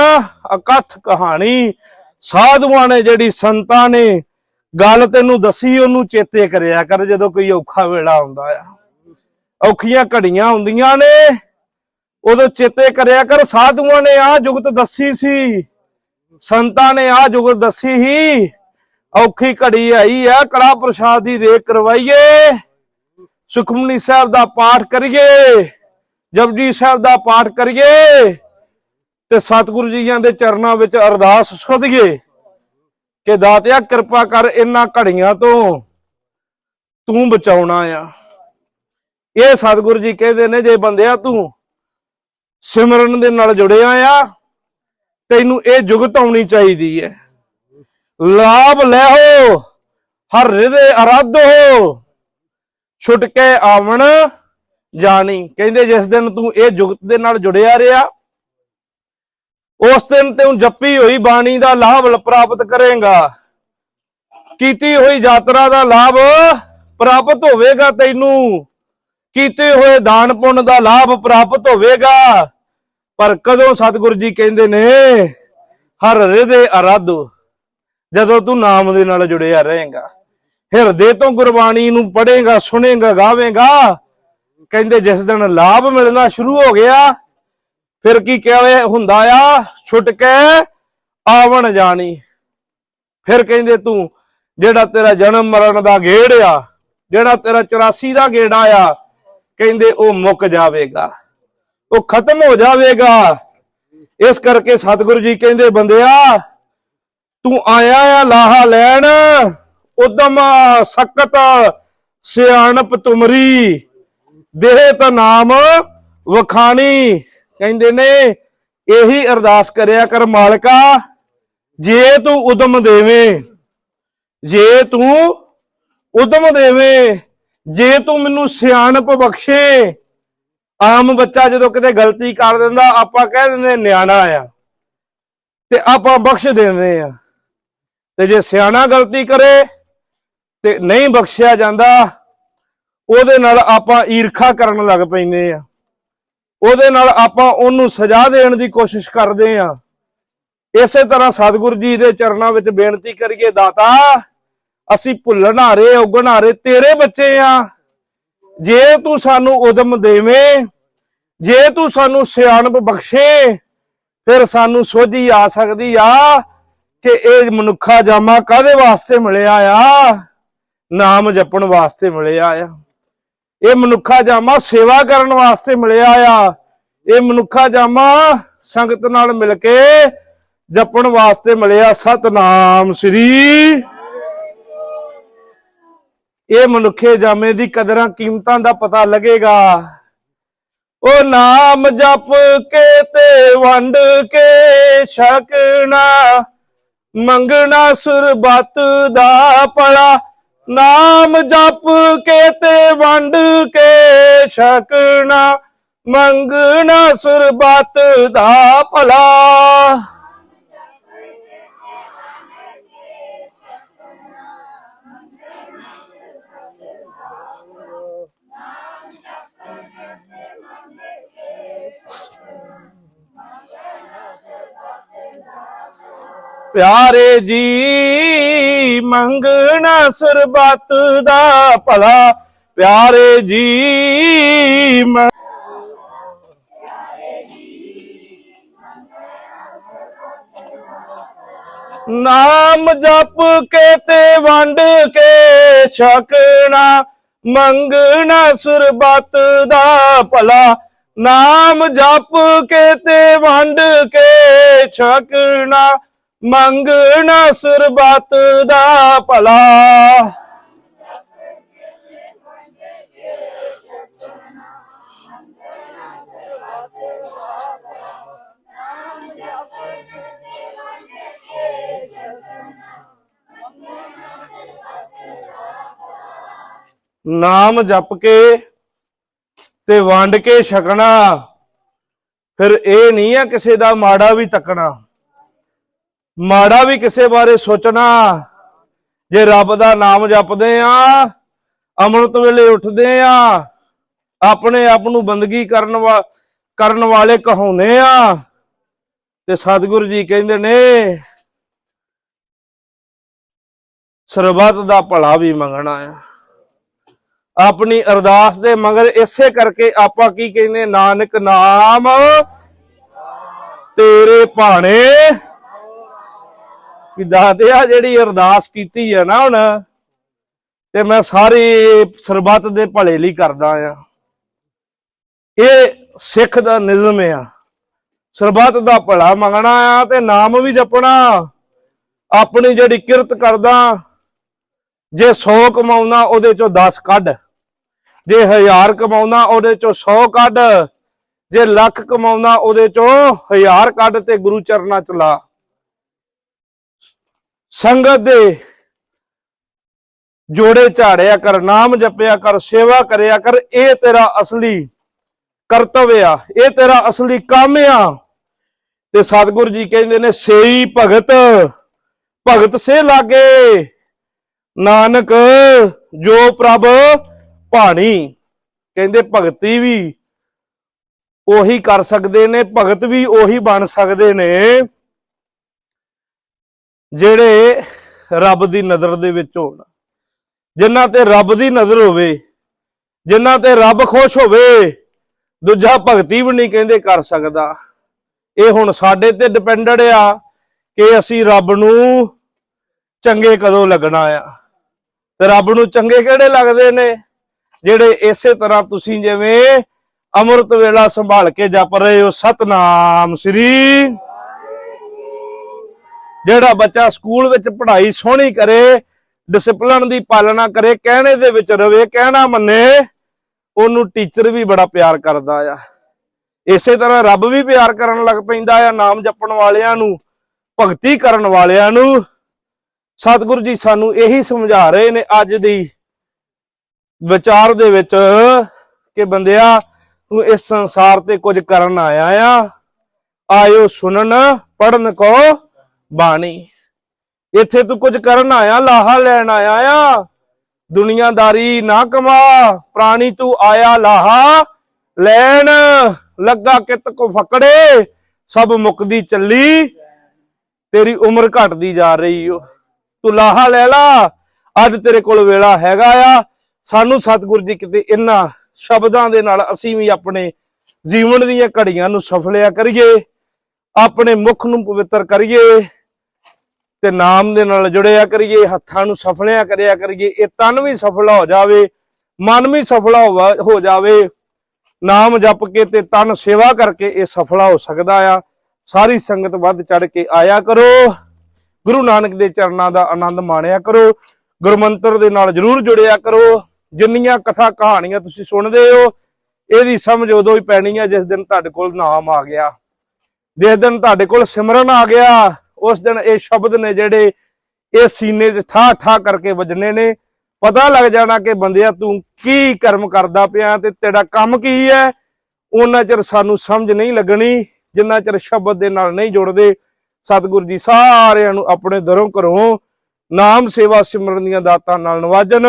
ਅਕਥ ਕਹਾਣੀ। ਸਾਧੂਆਂ ਨੇ ਜਿਹੜੀ ਸੰਤਾਂ ਨੇ, ਗੱਲ ਤੈਨੂੰ ਦੱਸੀ, ਉਹਨੂੰ ਚੇਤੇ ਕਰਿਆ ਕਰ ਜਦੋਂ ਕੋਈ ਔਖਾ ਵੇਲਾ ਆਉਂਦਾ ਆ। ਔਖੀਆਂ ਘੜੀਆਂ ਹੁੰਦੀਆਂ ਨੇ। ਉਦੋਂ ਚੇਤੇ ਕਰਿਆ ਕਰ, ਸਾਧੂਆਂ ਨੇ ਆ ਜੁਗਤ ਦੱਸੀ ਸੀ। ਸੰਤਾਂ ਨੇ ਆ ਜੁਗਤ ਦੱਸੀ ਹੀ ਔਖੀ ਘੜੀ ਆਈ ਆ, ਕੜਾ ਪ੍ਰਸ਼ਾਦ ਦੀ ਦੇ ਕਰਵਾਈਏ। ਸੁਖਮਨੀ ਸਾਹਿਬ ਦਾ ਪਾਠ ਕਰੀਏ, ਜਪਜੀ ਸਾਹਿਬ ਦਾ ਪਾਠ ਕਰੀਏ ਤੇ ਸਤਿਗੁਰੂ ਜੀਆਂ ਦੇ ਚਰਨਾਂ ਵਿੱਚ ਅਰਦਾਸ ਸੁਧੀਏ ਕਿ ਦਾਤਿਆ ਕਿਰਪਾ ਕਰ ਇਹਨਾਂ ਘੜੀਆਂ ਤੋਂ ਤੂੰ ਬਚਾਉਣਾ ਆ। ਇਹ ਸਤਿਗੁਰੂ ਜੀ ਕਹਿੰਦੇ ਨੇ, ਜੇ ਬੰਦਿਆ ਤੂੰ ਸਿਮਰਨ ਦੇ ਨਾਲ ਜੁੜਿਆ ਆ, ਤੈਨੂੰ ਇਹ ਜੁਗਤ ਆਉਣੀ ਚਾਹੀਦੀ ਹੈ। ਲਾਭ ਲੈਹੋ ਹਰ ਹਿਰਦੇ ਅਰਾਧ ਹੋ। ਛੁੱਟ ਆਵਣ ਜਾਣੀ, ਕਹਿੰਦੇ ਜਿਸ ਦਿਨ ਤੂੰ ਇਹ ਜੁਗਤ ਦੇ ਨਾਲ ਜੁੜਿਆ ਰਿਹਾ, ਉਸ ਦਿਨ ਤੈਨੂੰ ਜੱਪੀ ਹੋਈ ਬਾਣੀ ਦਾ ਲਾਭ ਪ੍ਰਾਪਤ ਕਰੇਗਾ। ਕੀਤੀ ਹੋਈ ਯਾਤਰਾ ਦਾ ਲਾਭ ਪ੍ਰਾਪਤ ਹੋਵੇਗਾ ਤੈਨੂੰ। ਕੀਤੇ ਹੋਏ ਦਾਨ ਪੁੰਨ ਦਾ ਲਾਭ ਪ੍ਰਾਪਤ ਹੋਵੇਗਾ। ਪਰ ਕਦੋਂ ਸਤਿਗੁਰੂ ਜੀ ਕਹਿੰਦੇ ਨੇ, ਹਰ ਹਿਰਦੇ ਅਰਾਧੋ, ਜਦੋਂ ਤੂੰ ਨਾਮ ਦੇ ਨਾਲ ਜੁੜਿਆ ਰਹੇਗਾ, ਹਿਰਦੇ ਤੋਂ ਗੁਰਬਾਣੀ ਨੂੰ ਪੜ੍ਹੇਗਾ, ਸੁਣੇਗਾ, ਗਾਵੇਂਗਾ, ਕਹਿੰਦੇ ਜਿਸ ਦਿਨ ਲਾਭ ਮਿਲਣਾ ਸ਼ੁਰੂ ਹੋ ਗਿਆ, ਫਿਰ ਕੀ ਕਹੇ ਹੁੰਦਾ ਆ? ਛੁੱਟ ਕੇ ਆਵਣ ਜਾਣੀ। ਫਿਰ ਕਹਿੰਦੇ ਤੂੰ, ਜਿਹੜਾ ਤੇਰਾ ਜਨਮ ਮਰਨ ਦਾ ਗੇੜ ਆ, ਜਿਹੜਾ ਤੇਰਾ 84 ਦਾ ਗੇੜਾ ਆ, ਕਹਿੰਦੇ ਉਹ ਮੁੱਕ ਜਾਵੇਗਾ। ਉਹ ਖਤਮ ਹੋ ਜਾਵੇਗਾ। ਇਸ ਕਰਕੇ ਸਤਿਗੁਰੂ ਜੀ ਕਹਿੰਦੇ, ਬੰਦਿਆ, ਤੂੰ ਆਇਆ ਆ ਲਾਹਾ ਲੈਣ, ਉਦਮ ਸਕਤ ਸਿਆਣਪ ਤੁਮਰੀ ਦੇਹ ਤਾਂ ਨਾਮ ਵਖਾਣੀ। ਕਹਿੰਦੇ ਨੇ, ਇਹੀ ਅਰਦਾਸ ਕਰਿਆ ਕਰ ਮਾਲਕਾ, ਜੇ ਤੂੰ ਉਦਮ ਦੇਵੇਂ, ਜੇ ਤੂੰ ਉਦਮ ਦੇਵੇਂ, ਜੇ ਤੂੰ ਮੈਨੂੰ ਸਿਆਣਪ ਬਖਸ਼ੇ ਆਮ ਬੱਚਾ ਜਦੋਂ ਕਿਤੇ ਗਲਤੀ ਕਰ ਦਿੰਦਾ, ਆਪਾਂ ਕਹਿ ਦਿੰਦੇ ਨਿਆਣਾ ਆ। ਤੇ ਆਪਾਂ ਬਖਸ਼ ਦਿੰਦੇ ਆ ਤੇ ਜੇ ਸਿਆਣਾ ਗਲਤੀ ਕਰੇ ਤੇ ਨਹੀਂ ਬਖਸ਼ਿਆ ਜਾਂਦਾ, ਉਹਦੇ ਨਾਲ ਆਪਾਂ ਈਰਖਾ ਕਰਨ ਲੱਗ ਪੈਂਦੇ ਆ ਉਹਦੇ ਨਾਲ ਆਪਾਂ ਉਹਨੂੰ ਸਜ਼ਾ ਦੇਣ ਦੀ ਕੋਸ਼ਿਸ਼ ਕਰਦੇ ਆ ਇਸੇ ਤਰ੍ਹਾਂ ਸਤਿਗੁਰੂ ਜੀ ਦੇ ਚਰਨਾਂ ਵਿੱਚ ਬੇਨਤੀ ਕਰੀਏ, ਦਾਤਾ, ਅਸੀਂ ਭੁੱਲਣਾਰੇ ਉਗਣਾਰੇ ਤੇਰੇ ਬੱਚੇ ਆ ਜੇ ਤੂੰ ਸਾਨੂੰ ਉਦਮ ਦੇਵੇਂ, ਜੇ ਤੂੰ ਸਾਨੂੰ ਸਿਆਣਪ ਬਖਸ਼ੇ, ਫਿਰ ਸਾਨੂੰ ਸੋਝੀ ਆ ਸਕਦੀ ਆ ਕਿ ਇਹ ਮਨੁੱਖਾ ਜਾਮਾ ਕਾਦੇ ਵਾਸਤੇ ਮਿਲਿਆ ਆ? ਨਾਮ ਜਪਣ ਵਾਸਤੇ ਮਿਲਿਆ ਆ। ਇਹ ਮਨੁੱਖਾ ਜਾਮਾ ਸੇਵਾ ਕਰਨ ਵਾਸਤੇ ਮਿਲਿਆ ਆ। ਇਹ ਮਨੁੱਖਾ ਜਾਮਾ ਸੰਗਤ ਨਾਲ ਮਿਲ ਕੇ ਜਪਣ ਵਾਸਤੇ ਮਿਲਿਆ। ਸਤਨਾਮ ਸ੍ਰੀ ਇਹ ਮਨੁੱਖੇ ਜਾਮੇ ਦੀ ਕਦਰਾਂ ਕੀਮਤਾਂ ਦਾ ਪਤਾ ਲੱਗੇਗਾ। ਉਹ ਨਾਮ ਜਪ ਕੇ ਤੇ ਵੰਡ ਕੇ ਛਕਣਾ, ਮੰਗਣਾ ਸੁਰਬਤ ਦਾ ਪਲਾ ਨਾਮ ਜਪ ਕੇ ਤੇ ਵੰਡ ਕੇ ਛਕਣਾ, ਮੰਗਣਾ ਸੁਰਬਤ ਦਾ ਭਲਾ ਪਿਆਰੇ ਜੀ, ਮੰਗਣਾ ਸਰਬਤ ਦਾ ਭਲਾ। ਪਿਆਰੇ ਜੀ ਨਾਮ ਜਪ ਕੇ ਤੇ ਵੰਡ ਕੇ ਛਕਣਾ, ਮੰਗਣਾ ਸਰਬਤ ਦਾ ਭਲਾ। ਨਾਮ ਜਪ ਕੇ ਤੇ ਵੰਡ ਕੇ ਛਕਣਾ ਮੰਗਣਾ ਸਰਬਤ ਦਾ ਭਲਾ। ਨਾਮ ਜਪ ਕੇ ਤੇ ਵੰਡ ਕੇ ਛਕਣਾ। ਫਿਰ ਇਹ ਨਹੀਂ ਆ ਕਿਸੇ ਦਾ ਮਾੜਾ ਵੀ ਤੱਕਣਾ। ਮਾੜਾ ਵੀ ਕਿਸੇ ਬਾਰੇ ਸੋਚਣਾ। ਜੇ ਰੱਬ ਦਾ ਨਾਮ ਜਪਦੇ ਆ, ਅੰਮ੍ਰਿਤ ਵੇਲੇ ਉੱਠਦੇ ਆ, ਆਪਣੇ ਆਪ ਨੂੰ ਬੰਦਗੀ ਕਰਨ ਵਾ, ਕਰਨ ਵਾਲੇ ਕਹਾਉਂਦੇ ਆ, ਤੇ ਸਤਿਗੁਰੂ ਜੀ ਕਹਿੰਦੇ ਨੇ, ਸਰਬੱਤ ਦਾ ਭਲਾ ਵੀ ਮੰਗਣਾ ਆ। ਆਪਣੀ ਅਰਦਾਸ ਦੇ ਮਗਰ ਇਸੇ ਕਰਕੇ ਆਪਾਂ ਕੀ ਕਹਿੰਦੇ, ਨਾਨਕ ਨਾਮ ਤੇਰੇ ਭਾਣੇ ਕਿ ਦਾਤਿਆ ਜਿਹੜੀ ਅਰਦਾਸ ਕੀਤੀ ਹੈ ਨਾ ਹੁਣ, ਤੇ ਮੈਂ ਸਾਰੀ ਸਰਬੱਤ ਦੇ ਭਲੇ ਲਈ ਕਰਦਾ ਆ। ਇਹ ਸਿੱਖ ਦਾ ਨਿਯਮ ਆ। ਸਰਬੱਤ ਦਾ ਭਲਾ ਮੰਗਣਾ ਆ ਤੇ ਨਾਮ ਵੀ ਜਪਣਾ। ਆਪਣੀ ਜਿਹੜੀ ਕਿਰਤ ਕਰਦਾ, ਜੇ 100 ਕਮਾਉਣਾ ਉਹਦੇ ਚੋਂ 10 ਕੱਢ। ਜੇ 1000 ਕਮਾਉਣਾ ਉਹਦੇ ਚੋਂ 100 ਕੱਢ। ਜੇ ਲੱਖ ਕਮਾਉਣਾ ਉਹਦੇ ਚੋਂ ਹਜ਼ਾਰ ਕੱਢ ਤੇ ਗੁਰੂ ਚਰਨਾਂ ਚ ਲਾ। ਸੰਗਤ ਦੇ ਜੋੜੇ ਝਾੜਿਆ ਕਰ, ਨਾਮ ਜਪਿਆ ਕਰ, ਸੇਵਾ ਕਰਿਆ ਕਰ, ਇਹ ਤੇਰਾ ਅਸਲੀ ਕਰਤਵ ਆ, ਇਹ ਤੇਰਾ ਅਸਲੀ ਕੰਮ ਆ। ਤੇ ਸਤਿਗੁਰੂ ਜੀ ਕਹਿੰਦੇ ਨੇ, ਸੇਈ ਭਗਤ ਭਗਤ ਸੇ ਲਾਗੇ, ਨਾਨਕ ਜੋ ਪ੍ਰਭ ਪਾਣੀ ਕਹਿੰਦੇ ਭਗਤੀ ਵੀ ਉਹੀ ਕਰ ਸਕਦੇ ਨੇ, ਭਗਤ ਵੀ ਉਹੀ ਬਣ ਸਕਦੇ ਨੇ। ਜਿਹੜੇ ਰੱਬ ਦੀ ਨਜ਼ਰ ਦੇ ਵਿੱਚ ਹੋਣ। ਜਿਨ੍ਹਾਂ ਤੇ ਰੱਬ ਦੀ ਨਜ਼ਰ ਹੋਵੇ, ਜਿਨ੍ਹਾਂ ਤੇ ਰੱਬ ਖੁਸ਼ ਹੋਵੇ, ਦੂਜਾ ਭਗਤੀ ਵੀ ਨਹੀਂ ਕਹਿੰਦੇ ਕਰ ਸਕਦਾ। ਇਹ ਹੁਣ ਸਾਡੇ ਤੇ ਡਿਪੈਂਡਡ ਆ ਕਿ ਅਸੀਂ ਰੱਬ ਨੂੰ ਚੰਗੇ ਕਦੋਂ ਲੱਗਣਾ ਆ। ਤੇ ਰੱਬ ਨੂੰ ਚੰਗੇ ਕਿਹੜੇ ਲੱਗਦੇ ਨੇ? ਜਿਹੜੇ ਇਸੇ ਤਰ੍ਹਾਂ ਤੁਸੀਂ ਜਿਵੇਂ ਅੰਮ੍ਰਿਤ ਵੇਲਾ ਸੰਭਾਲ ਕੇ ਜਪ ਰਹੇ ਹੋ। ਸਤਨਾਮ ਸ੍ਰੀ ਜਿਹੜਾ ਬੱਚਾ ਸਕੂਲ ਵਿੱਚ ਪੜ੍ਹਾਈ ਸੋਹਣੀ ਕਰੇ ਡਿਸਪਲਨ ਦੀ ਪਾਲਣਾ ਕਰੇ, ਕਹਿਣੇ ਦੇ ਵਿੱਚ ਰਵੇ, ਕਹਿਣਾ ਮੰਨੇ, ਉਹਨੂੰ ਟੀਚਰ ਵੀ ਬੜਾ ਪਿਆਰ ਕਰਦਾ ਆ। ਇਸੇ ਤਰ੍ਹਾਂ ਰੱਬ ਵੀ ਪਿਆਰ ਕਰਨ ਲੱਗ ਪੈਂਦਾ ਆ, ਨਾਮ ਜਪਣ ਵਾਲਿਆਂ ਨੂੰ, ਭਗਤੀ ਕਰਨ ਵਾਲਿਆਂ ਨੂੰ। ਸਤਿਗੁਰੂ ਜੀ ਸਾਨੂੰ ਇਹੀ ਸਮਝਾ ਰਹੇ ਨੇ ਅੱਜ ਦੀ ਵਿਚਾਰ ਦੇ ਵਿੱਚ ਕਿ ਬੰਦਿਆ, ਤੂੰ ਇਸ ਸੰਸਾਰ ਤੇ ਕੁਝ ਕਰਨ ਆਇਆ ਆ। ਆਇਓ ਸੁਣਨ ਪੜਨ ਕੋ ਬਾਣੀ। ਇੱਥੇ ਤੂੰ ਕੁਝ ਕਰਨ ਆਇਆ, ਲਾਹਾ ਲੈਣ ਆਇਆ ਆ। ਦੁਨੀਆਦਾਰੀ ਨਾ ਕਮਾ, ਪ੍ਰਾਣੀ ਤੂੰ ਆਇਆ ਲਾਹਾ। ਲੈਣ ਲੱਗਾ ਕਿਤ ਕੋ ਫਕੜੇ, ਸਭ ਮੁਕਦੀ ਚੱਲੀ। ਤੇਰੀ ਉਮਰ ਘਟਦੀ ਜਾ ਰਹੀ ਓ। ਤੂੰ ਲਾਹਾ ਲੈ ਲਾ। ਅੱਜ ਤੇਰੇ ਕੋਲ ਵੇਲਾ ਹੈਗਾ ਆ। ਸਾਨੂੰ ਸਤਿਗੁਰ ਜੀ ਕਿਤੇ ਇਹਨਾਂ ਸ਼ਬਦਾਂ ਦੇ ਨਾਲ ਅਸੀਂ ਵੀ ਆਪਣੇ ਜੀਵਨ ਦੀਆਂ ਘੜੀਆਂ ਨੂੰ ਸਫਲਿਆ ਕਰੀਏ। ਆਪਣੇ ਮੁਖ ਨੂੰ ਪਵਿੱਤਰ ਕਰੀਏ। ਤੇ ਨਾਮ ਦੇ ਨਾਲ ਜੁੜਿਆ ਕਰੀਏ, ਹੱਥਾਂ ਨੂੰ ਸਫਲਿਆ ਕਰਿਆ ਕਰੀਏ, ਇਹ ਤਨ ਵੀ ਸਫਲਾ ਹੋ ਜਾਵੇ, ਮਨ ਵੀ ਸਫਲਾ ਹੋ ਜਾਵੇ, ਨਾਮ ਜਪ ਕੇ ਤੇ ਤਨ ਸੇਵਾ ਕਰਕੇ ਇਹ ਸਫਲਾ ਹੋ ਸਕਦਾ ਆ। ਸਾਰੀ ਸੰਗਤ ਵੱਧ ਚੜ ਕੇ ਆਇਆ ਕਰੋ। ਗੁਰੂ ਨਾਨਕ ਦੇ ਚਰਨਾਂ ਦਾ ਆਨੰਦ ਮਾਣਿਆ ਕਰੋ। ਗੁਰਮੰਤਰ ਦੇ ਨਾਲ ਜਰੂਰ ਜੁੜਿਆ ਕਰੋ। ਜਿੰਨੀਆਂ ਕਥਾ ਕਹਾਣੀਆਂ ਤੁਸੀਂ ਸੁਣਦੇ ਹੋ, ਇਹਦੀ ਸਮਝ ਉਦੋਂ ਹੀ ਪੈਣੀ ਆ ਜਿਸ ਦਿਨ ਤੁਹਾਡੇ ਕੋਲ ਨਾਮ ਆ ਗਿਆ। ਜਿਸ ਦਿਨ ਤੁਹਾਡੇ ਕੋਲ ਸਿਮਰਨ ਆ ਗਿਆ। ਉਸ ਦਿਨ ਇਹ ਸ਼ਬਦ ਨੇ ਜਿਹੜੇ ਇਹ ਸੀਨੇ 'ਚ ਠਾ ਠਾ ਕਰਕੇ ਵੱਜਣੇ ਨੇ। ਪਤਾ ਲੱਗ ਜਾਣਾ ਕਿ ਬੰਦਿਆ, ਤੂੰ ਕੀ ਕਰਮ ਕਰਦਾ ਪਿਆ ਤੇ ਤੇਰਾ ਕੰਮ ਕੀ ਹੈ? ਉਹਨਾਂ ਚਿਰ ਸਾਨੂੰ ਸਮਝ ਨਹੀਂ ਲੱਗਣੀ, ਜਿੰਨਾ ਚਿਰ ਸ਼ਬਦ ਦੇ ਨਾਲ ਨਹੀਂ ਜੁੜਦੇ, ਸਤਿਗੁਰੂ ਜੀ ਸਾਰਿਆਂ ਨੂੰ ਆਪਣੇ ਦਰੋਂ ਘਰੋਂ ਨਾਮ ਸੇਵਾ ਸਿਮਰਨ ਦੀਆਂ ਦਾਤਾਂ ਨਾਲ ਨਵਾਜਣ।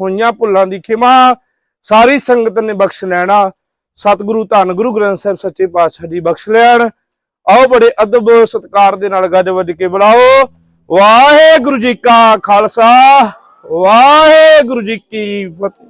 ਹੋਈਆਂ ਭੁੱਲਾਂ ਦੀ ਖਿਮਾ, ਸਾਰੀ ਸੰਗਤ ਨੇ ਬਖਸ਼ ਲੈਣਾ। ਸਤਿਗੁਰੂ ਧੰਨ ਗੁਰੂ ਗ੍ਰੰਥ ਸਾਹਿਬ ਸੱਚੇ ਪਾਤਸ਼ਾਹ ਜੀ ਬਖਸ਼ ਲੈਣ। ਆਓ ਬੜੇ ਅਦਬ ਸਤਕਾਰ ਦੇ ਨਾਲ ਗੱਜ ਵੱਜ ਕੇ ਬੁਲਾਓ। ਵਾਹਿਗੁਰੂ ਜੀ ਕਾ ਖਾਲਸਾ, ਵਾਹਿਗੁਰੂ ਜੀ ਕੀ ਫਤਿਹ।